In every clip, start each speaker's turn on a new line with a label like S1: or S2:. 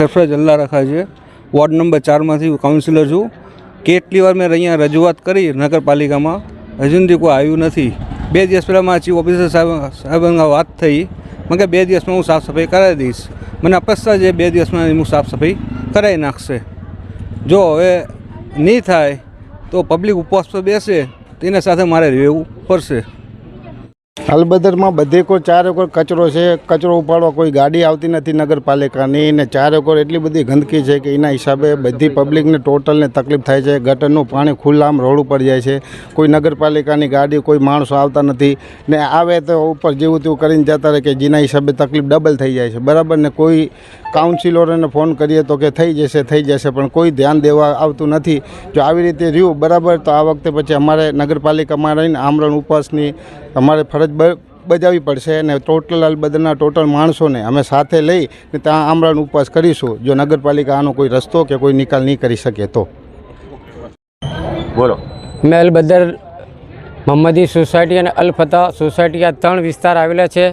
S1: સરફરાજ અલ્લા રખા છે. Ward number ચારમાંથી હું councillor છું. કેટલી વાર મેં અહીંયા રજૂઆત કરી નગરપાલિકામાં. હજુ સુધી કોઈ આવ્યું નથી. બે દિવસ પહેલાં મારા ચીફ ઓફિસર સાહેબ સાહેબ વાત થઈ. મેં કે બે દિવસમાં હું સાફ સફાઈ કરાવી દઈશ. મને અપેક્ષા છે બે દિવસમાં હું સાફ સફાઈ કરાવી નાખશે. જો હવે નહીં થાય, તો પબ્લિક ઉપવાસ પર બેસે તેના સાથે મારે રહેવું પડશે.
S2: અલબદરમાં બધે કોઈ ચાર એકર કચરો છે, કચરો ઉપાડવા કોઈ ગાડી આવતી નથી નગરપાલિકાની ને ચાર એકર એટલી બધી ગંદકી છે કે એના હિસાબે બધી પબ્લિકને ટોટલને તકલીફ થાય છે, ગટરનું પાણી ખુલ્લામ રોડ ઉપર જાય છે, કોઈ નગરપાલિકાની ગાડી, કોઈ માણસો આવતા નથી ને આવે તો ઉપર જેવું તેવું કરીને જતા રહે કે જેના હિસાબે તકલીફ ડબલ થઈ જાય છે. બરાબર ને કોઈ કાઉન્સિલરોને ફોન કરીએ તો કે થઈ જશે થઈ જશે પણ કોઈ ધ્યાન દેવા આવતું નથી. જો આવી રીતે રહ્યું બરાબર તો આ વખતે પછી અમારે નગરપાલિકામાં રહીને આમરણ ઉપવાસની અમારે ફરજ બ- બજાવવી પડશે અને ટોટલ અલબદરના ટોટલ માણસોને અમે સાથે લઈ ને ત્યાં આમરણ ઉપવાસ કરીશું. જો નગરપાલિકા આનો કોઈ રસ્તો કે કોઈ નિકાલ નહીં કરી શકે તો.
S3: બોલો.
S4: મેં અલબદર મહમ્મદી સોસાયટી અને અલફતા સોસાયટી આ ત્રણ વિસ્તાર આવેલા છે.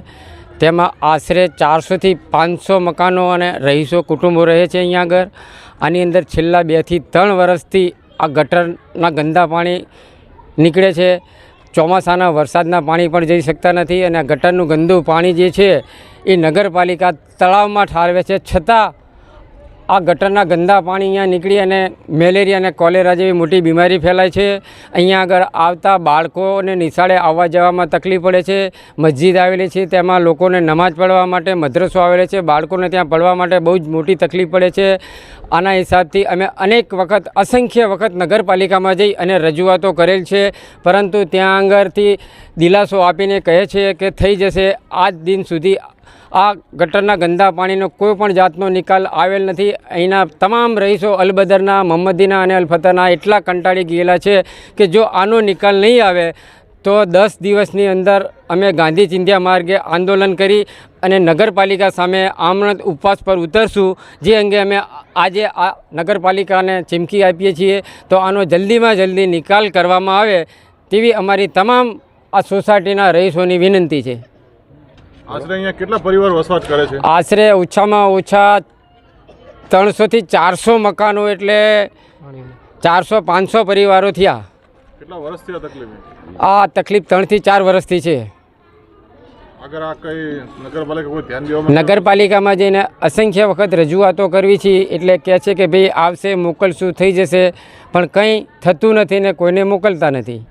S4: તેમાં આશરે ચારસોથી પાંચસો મકાનો અને રહીશો કુટુંબો રહે છે અહીંયા આગળ. આની અંદર છેલ્લા બેથી ત્રણ વર્ષથી આ ગટરના ગંદા પાણી નીકળે છે. ચોમાસાના વરસાદના પાણી પણ જઈ શકતા નથી અને ગટરનું ગંદુ પાણી જે છે એ નગરપાલિકા તળાવમાં ઠારવે છે. છતાં આ ગટરના ગંદા પાણી અહીંયા નીકળી અને મેલેરિયા અને કોલેરા જેવી મોટી બીમારી ફેલાય છે. અહીંયા આગળ આવતા બાળકોને નિશાળે આવવા જવામાં તકલીફ પડે છે. મસ્જિદ આવેલી છે, તેમાં લોકોને નમાજ પઢવા માટે મદ્રસો આવેલો છે. બાળકોને ત્યાં પડવા માટે બહુ જ મોટી તકલીફ પડે છે. આના હિસાબથી અમે અનેક વખત, અસંખ્ય વખત નગરપાલિકામાં જઈ અને રજૂઆતો કરેલ છે. પરંતુ ત્યાં આગળથી દિલાસો આપીને કહે છે કે થઈ જશે આજ દિન સુધી આ ગટરના ગંદા પાણીનો કોઈ પણ જાતનો નિકાલ આવેલ નથી. અહીંના તમામ રહીશો અલબદરના, મહમ્મદીના અને અલફતરના એટલા કંટાળી ગયેલા છે કે જો આનો નિકાલ નહીં આવે, તો દસ દિવસની અંદર અમે ગાંધી ચિંધ્યા માર્ગે આંદોલન કરી અને નગરપાલિકા સામે આમરણ ઉપવાસ પર ઉતરશું. જે અંગે અમે આજે આ નગરપાલિકાને ચીમકી આપીએ છીએ, તો આનો જલ્દીમાં જલ્દી નિકાલ કરવામાં આવે તેવી અમારી તમામ આ સોસાયટીના રહીશોની વિનંતી છે.
S3: આશરે અહીંયા કેટલા પરિવાર વસવાટ કરે છે?
S4: આશરે ઓછામાં ઓછા ત્રણસોથી ચારસો મકાનો એટલે ચારસો પાંચસો પરિવારો થયા.
S3: કેટલા વર્ષથી આ તકલીફ?
S4: આ તકલીફ ત્રણથી ચાર વર્ષથી છે.
S3: અગર આ કઈ નગરપાલિકા કોઈ ધ્યાન દેવામાં
S4: નગરપાલિકામાં જઈને અસંખ્ય વખત રજૂઆતો કરવી છે એટલે કહે છે કે ભાઈ આવશે મોકલશું થઈ જશે પણ કંઈ થતું નથી ને કોઈને મોકલતા નથી.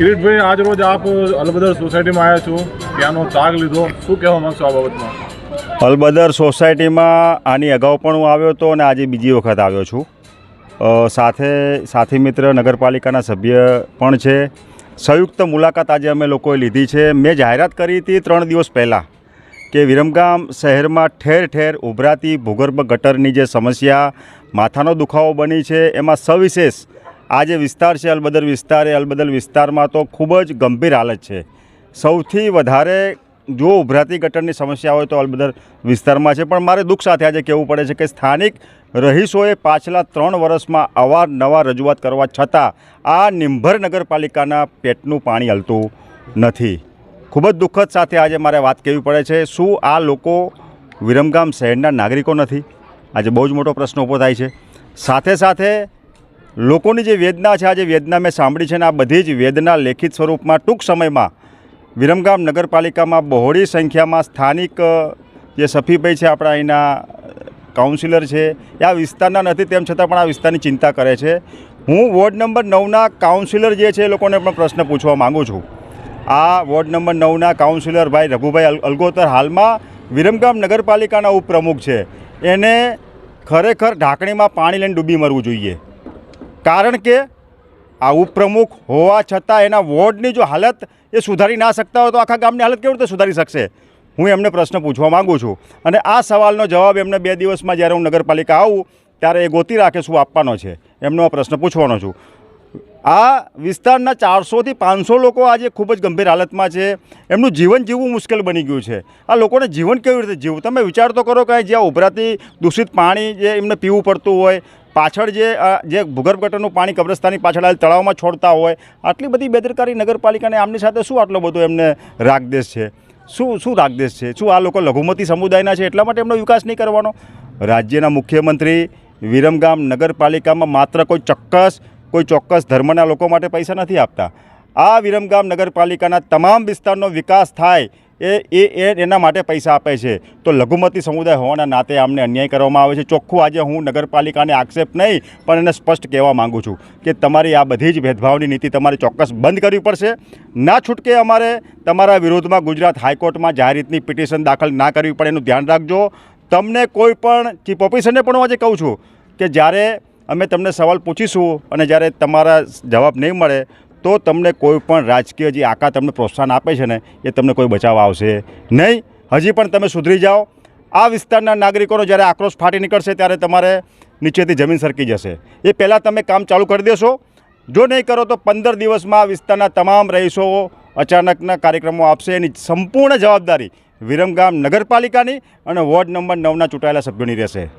S3: કિરીટભાઈ, આજ રોજ આપ અલબદર સોસાયટીમાં આવ્યા છો. ત્યાંનો તાગ લીધો. શું કહેવા માગશો આ બાબતમાં?
S5: અલબદર સોસાયટીમાં આની અગાઉ પણ હું આવ્યો હતો અને આજે બીજી વખત આવ્યો છું. સાથે સાથી મિત્ર, નગરપાલિકાના સભ્ય પણ છે. સંયુક્ત મુલાકાત આજે અમે લોકોએ લીધી છે. મેં જાહેરાત કરી હતી ત્રણ દિવસ પહેલાં કે વિરમગામ શહેરમાં ઠેર ઠેર ઉભરાતી ભૂગર્ભ ગટરની જે સમસ્યા, માથાનો દુખાવો બની છે, એમાં સવિશેષ આ જે વિસ્તાર છે અલબદર વિસ્તાર એ અલબદલ વિસ્તારમાં તો ખૂબ જ ગંભીર હાલત છે. સૌથી વધારે જો ઉભરાતી ગટરની સમસ્યા હોય તો અલબદર વિસ્તારમાં છે. પણ મારે દુઃખ સાથે આજે કહેવું પડે છે કે સ્થાનિક રહીશોએ પાછલા ત્રણ વર્ષમાં અવારનવાર રજૂઆત કરવા છતાં આ નિંભર નગરપાલિકાના પેટનું પાણી હલતું નથી. ખૂબ જ દુઃખદ સાથે આજે મારે વાત કહેવી પડે છે, શું આ લોકો વિરમગામ શહેરના નાગરિકો નથી? આજે બહુ જ મોટો પ્રશ્ન ઊભો થાય છે. સાથે સાથે લોકોની જે વેદના છે આજે વેદના મેં સાંભળી છે ને, આ બધી જ વેદના લેખિત સ્વરૂપમાં ટૂંક સમયમાં વિરમગામ નગરપાલિકામાં બહોળી સંખ્યામાં સ્થાનિક જે સફીભાઈ છે, આપણા અહીંના કાઉન્સિલર છે, એ આ વિસ્તારના નથી, તેમ છતાં પણ આ વિસ્તારની ચિંતા કરે છે. હું વોર્ડ નંબર નવના કાઉન્સિલર જે છે, એ લોકોને પણ પ્રશ્ન પૂછવા માગું છું. આ વોર્ડ નંબર નવના કાઉન્સિલર ભાઈ રઘુભાઈ અલગોતર હાલમાં વિરમગામ નગરપાલિકાના ઉપપ્રમુખ છે. એને ખરેખર ઢાંકણીમાં પાણી લઈને ડૂબી મરવું જોઈએ. કારણ કે આ ઉપપ્રમુખ હોવા છતાં એના વોર્ડની જો હાલત એ સુધારી ના શકતા હોય તો આખા ગામની હાલત કેવી રીતે સુધારી શકશે? હું એમને પ્રશ્ન પૂછવા માગું છું. અને આ સવાલનો જવાબ એમને બે દિવસમાં જ્યારે હું નગરપાલિકા આવું, ત્યારે એ ગોતી રાખે શું આપવાનો છે? એમનો આ પ્રશ્ન પૂછવાનો છું. આ વિસ્તારના ચારસોથી પાંચસો લોકો આજે ખૂબ જ ગંભીર હાલતમાં છે. એમનું જીવન જીવવું મુશ્કેલ બની ગયું છે. આ લોકોને જીવન કેવી રીતે જીવવું? તમે વિચાર તો કરો કે જ્યાં ઉભરાતી દૂષિત પાણી જે એમને પીવું પડતું હોય, પાછળ જે જે ભૂગર્ભ ગટરનું પાણી કબ્રસ્તાની પાછળ આવેલ તળાવમાં છોડતા હોય, આટલી બધી બેદરકારી નગરપાલિકાને આમની સાથે શું આટલો બધો એમને રાગદેશ છે? શું શું રાગદેશ છે? શું આ લોકો લઘુમતી સમુદાયના છે એટલા માટે એમનો વિકાસ નહીં કરવાનો? રાજ્યના મુખ્યમંત્રી વિરમગામ નગરપાલિકામાં માત્ર કોઈ ચોક્કસ કોઈ ચોક્કસ ધર્મના લોકો માટે પૈસા નથી આપતા. આ વિરમગામ નગરપાલિકાના તમામ વિસ્તારનો વિકાસ થાય એ એ એના માટે પૈસા આપે છે. તો લઘુમતી સમુદાય હોવાના નાતે આમને અન્યાય કરવામાં આવે છે. ચોખ્ખું આજે હું નગરપાલિકાને આક્ષેપ નહીં, પણ એને સ્પષ્ટ કહેવા માગું છું કે તમારી આ બધી જ ભેદભાવની નીતિ તમારે ચોક્કસ બંધ કરવી પડશે. ના છૂટકે અમારે તમારા વિરોધમાં ગુજરાત હાઈકોર્ટમાં જાહેર રીતની પિટિશન દાખલ ના કરવી પડે એનું ધ્યાન રાખજો. તમને કોઈ પણ ચીફ ઓફિસરને પણ હું આજે કહું છું કે જ્યારે અમે તમને સવાલ પૂછીશું અને જ્યારે તમારા જવાબ નહીં મળે, તો તમને કોઈ પણ રાજકીય જે આકા તમને પ્રોત્સાહન આપે છે ને, એ તમને કોઈ બચાવ આવશે નહીં. હજી પણ તમે સુધરી જાઓ. આ વિસ્તારના નાગરિકોનો જ્યારે આક્રોશ ફાટી નીકળશે, ત્યારે તમારે નીચેથી જમીન સરકી જશે. એ પહેલાં તમે કામ ચાલુ કરી દેશો. જો નહીં કરો, તો પંદર દિવસમાં આ વિસ્તારના તમામ રહીશો અચાનકના કાર્યક્રમો આપશે. એની સંપૂર્ણ જવાબદારી વિરમગામ નગરપાલિકાની અને વોર્ડ નંબર નવના ચૂંટાયેલા સભ્યોની રહેશે.